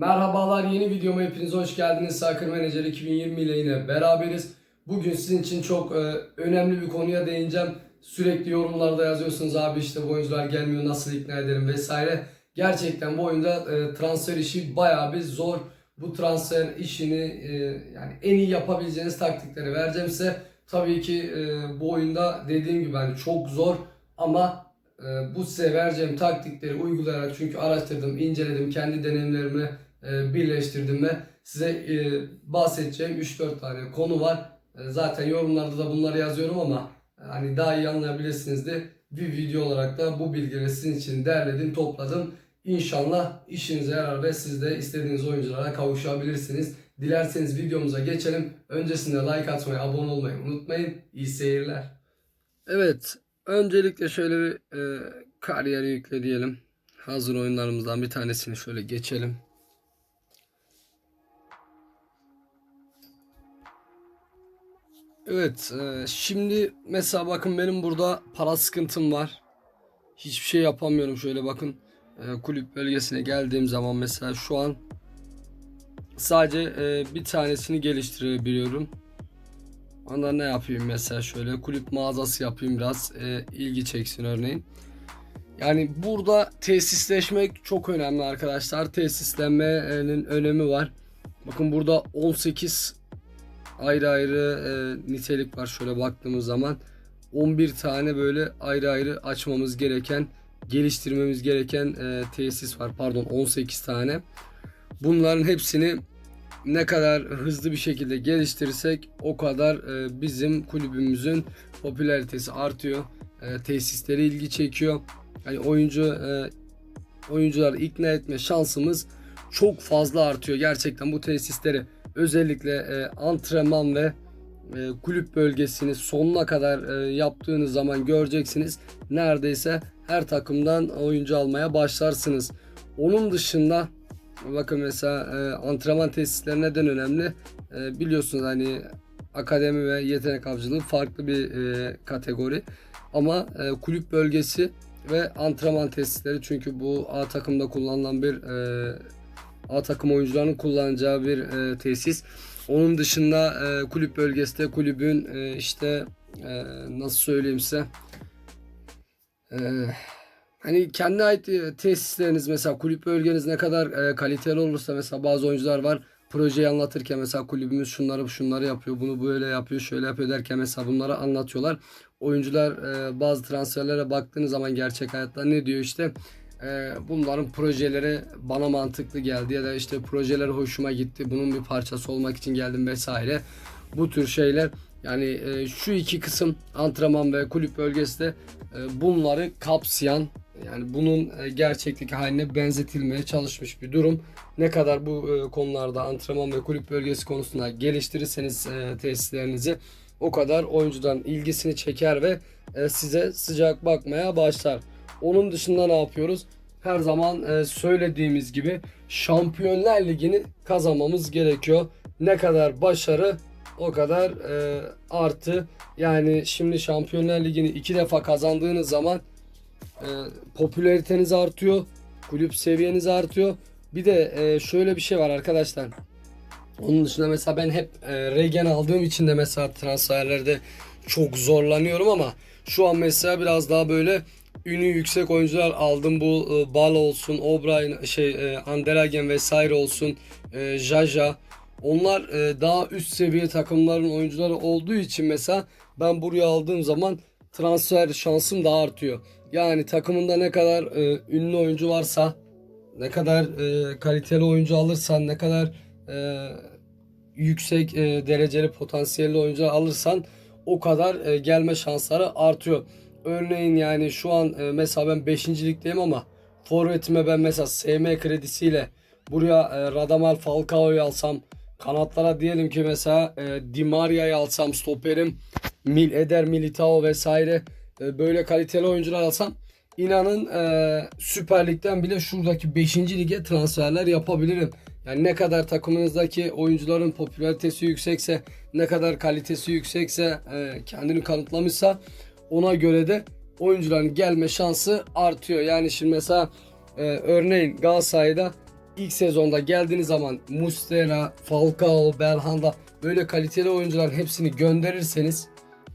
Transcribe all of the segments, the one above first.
Merhabalar yeni videoma hepiniz hoş geldiniz. Soccer Manager 2020 ile yine beraberiz. Bugün sizin için çok e, önemli bir konuya değineceğim. Sürekli yorumlarda yazıyorsunuz abi işte bu oyuncular gelmiyor nasıl ikna ederim vesaire. Gerçekten bu oyunda e, transfer işi bayağı bir zor. Bu transfer işini e, yani en iyi yapabileceğiniz taktikleri vereceğim size. Tabii ki e, bu oyunda dediğim gibi hani çok zor ama e, bu size vereceğim taktikleri uygulayarak çünkü araştırdım, inceledim, kendi deneyimlerimi birleştirdim ve size e, bahsedeceğim 3-4 tane konu var. E, zaten yorumlarda da bunları yazıyorum ama e, hani daha iyi anlayabilirsiniz de bir video olarak da bu bilgileri sizin için derledim, topladım. İnşallah işinize yarar ve siz de istediğiniz oyunculara kavuşabilirsiniz. Dilerseniz videomuza geçelim. Öncesinde like atmayı, abone olmayı unutmayın. İyi seyirler. Evet, öncelikle şöyle bir e, kariyeri yükle diyelim. Hazır oyunlarımızdan bir tanesini şöyle geçelim. Evet, e, şimdi mesela bakın benim burada para sıkıntım var. Hiçbir şey yapamıyorum şöyle bakın. E, kulüp bölgesine geldiğim zaman mesela şu an sadece e, bir tanesini geliştirebiliyorum. Ondan ne yapayım mesela şöyle kulüp mağazası yapayım biraz e, ilgi çeksin örneğin. Yani burada tesisleşmek çok önemli arkadaşlar. Tesislenmenin önemi var. Bakın burada 18 ayrı ayrı e, nitelik var şöyle baktığımız zaman. 11 tane böyle ayrı ayrı açmamız gereken, geliştirmemiz gereken e, tesis var. Pardon 18 tane. Bunların hepsini ne kadar hızlı bir şekilde geliştirirsek o kadar e, bizim kulübümüzün popülaritesi artıyor. E, tesisleri ilgi çekiyor. Yani oyuncu e, oyuncuları ikna etme şansımız çok fazla artıyor. Gerçekten bu tesisleri özellikle e, antrenman ve e, kulüp bölgesini sonuna kadar e, yaptığınız zaman göreceksiniz. Neredeyse her takımdan oyuncu almaya başlarsınız. Onun dışında bakın mesela e, antrenman tesisleri neden önemli? E, biliyorsunuz hani akademi ve yetenek avcılığı farklı bir e, kategori. Ama e, kulüp bölgesi ve antrenman tesisleri çünkü bu A takımda kullanılan bir e, A takım oyuncularının kullanacağı bir e, tesis. Onun dışında e, kulüp bölgesinde kulübün e, işte e, nasıl söyleyeyim size e, hani kendi ait e, tesisleriniz mesela kulüp bölgeniz ne kadar e, kaliteli olursa mesela bazı oyuncular var projeyi anlatırken mesela kulübümüz şunları şunları yapıyor bunu böyle yapıyor şöyle yapıyor derken mesela bunları anlatıyorlar. Oyuncular e, bazı transferlere baktığınız zaman gerçek hayatta ne diyor işte e, bunların projeleri bana mantıklı geldi ya da işte projeler hoşuma gitti bunun bir parçası olmak için geldim vesaire bu tür şeyler yani e, şu iki kısım antrenman ve kulüp bölgesi de e, bunları kapsayan yani bunun e, gerçeklik haline benzetilmeye çalışmış bir durum. Ne kadar bu e, konularda antrenman ve kulüp bölgesi konusunda geliştirirseniz e, tesislerinizi o kadar oyuncudan ilgisini çeker ve e, size sıcak bakmaya başlar. Onun dışında ne yapıyoruz? Her zaman e, söylediğimiz gibi Şampiyonlar Ligi'ni kazanmamız gerekiyor. Ne kadar başarı o kadar e, artı. Yani şimdi Şampiyonlar Ligi'ni iki defa kazandığınız zaman e, popülariteniz artıyor. Kulüp seviyeniz artıyor. Bir de e, şöyle bir şey var arkadaşlar. Onun dışında mesela ben hep e, regen aldığım için de mesela transferlerde çok zorlanıyorum ama şu an mesela biraz daha böyle ünü yüksek oyuncular aldım. Bu e, Bal olsun, O'Brien, şey e, Anderhagen vesaire olsun, e, Jaja. Onlar e, daha üst seviye takımların oyuncuları olduğu için mesela ben buraya aldığım zaman transfer şansım da artıyor. Yani takımında ne kadar e, ünlü oyuncu varsa, ne kadar e, kaliteli oyuncu alırsan, ne kadar e, yüksek e, dereceli potansiyelli oyuncu alırsan o kadar e, gelme şansları artıyor. Örneğin yani şu an e, mesela ben 5. ligdeyim ama forvetime ben mesela SM kredisiyle buraya e, Radamel Falcao'yu alsam kanatlara diyelim ki mesela e, Di Maria'yı alsam stoperim Mil Eder Militao vesaire e, böyle kaliteli oyuncular alsam inanın e, Süper Lig'den bile şuradaki 5. lige transferler yapabilirim. Yani ne kadar takımınızdaki oyuncuların popülaritesi yüksekse, ne kadar kalitesi yüksekse, e, kendini kanıtlamışsa ona göre de oyuncuların gelme şansı artıyor. Yani şimdi mesela e, örneğin Galatasaray'da ilk sezonda geldiğiniz zaman Mustera, Falcao, Belhanda böyle kaliteli oyuncuların hepsini gönderirseniz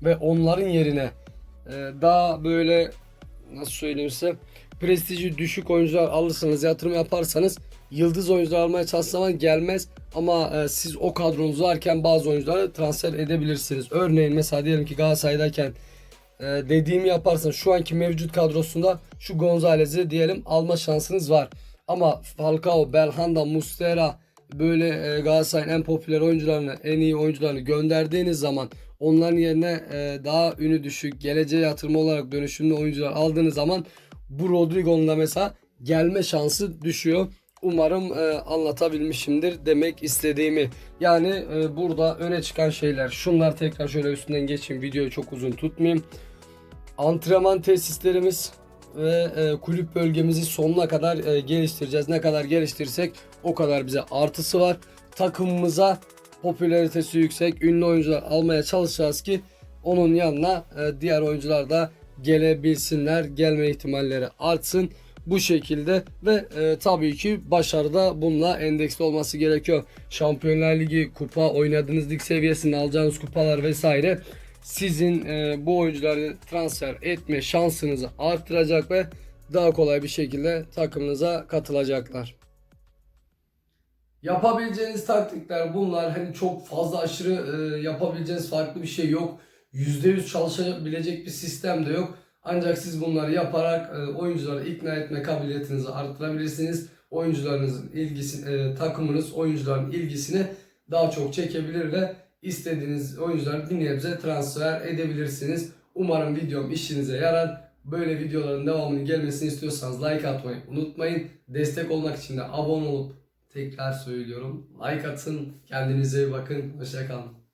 ve onların yerine e, daha böyle nasıl söyleyeyim size prestiji düşük oyuncular alırsanız yatırım yaparsanız yıldız oyuncular almaya zaman gelmez ama e, siz o kadronuz varken bazı oyuncuları transfer edebilirsiniz. Örneğin mesela diyelim ki Galatasaray'dayken e, dediğimi yaparsanız şu anki mevcut kadrosunda şu Gonzalez'i diyelim alma şansınız var. Ama Falcao, Belhanda, Mustera böyle e, Galatasaray'ın en popüler oyuncularını, en iyi oyuncularını gönderdiğiniz zaman onların yerine e, daha ünü düşük, geleceğe yatırım olarak dönüşümlü oyuncular aldığınız zaman bu Rodrigo'nun da mesela gelme şansı düşüyor. Umarım e, anlatabilmişimdir demek istediğimi. Yani e, burada öne çıkan şeyler. Şunlar tekrar şöyle üstünden geçeyim. Videoyu çok uzun tutmayayım. Antrenman tesislerimiz ve e, kulüp bölgemizi sonuna kadar e, geliştireceğiz. Ne kadar geliştirsek o kadar bize artısı var. Takımımıza popülaritesi yüksek ünlü oyuncular almaya çalışacağız ki onun yanına e, diğer oyuncular da gelebilsinler. Gelme ihtimalleri artsın bu şekilde ve e, tabii ki başarıda bununla endeksli olması gerekiyor. Şampiyonlar Ligi kupa oynadığınız lig seviyesinde alacağınız kupalar vesaire sizin e, bu oyuncuları transfer etme şansınızı arttıracak ve daha kolay bir şekilde takımınıza katılacaklar. Yapabileceğiniz taktikler bunlar. Hani çok fazla aşırı e, yapabileceğiniz farklı bir şey yok. %100 çalışabilecek bir sistem de yok. Ancak siz bunları yaparak e, oyuncuları ikna etme kabiliyetinizi arttırabilirsiniz. Oyuncularınızın ilgisi, e, takımınız oyuncuların ilgisini daha çok çekebilir ve istediğiniz oyuncuları bir nebze transfer edebilirsiniz. Umarım videom işinize yarar. Böyle videoların devamını gelmesini istiyorsanız like atmayı unutmayın. Destek olmak için de abone olup tekrar söylüyorum. Like atın. Kendinize iyi bakın. Hoşçakalın.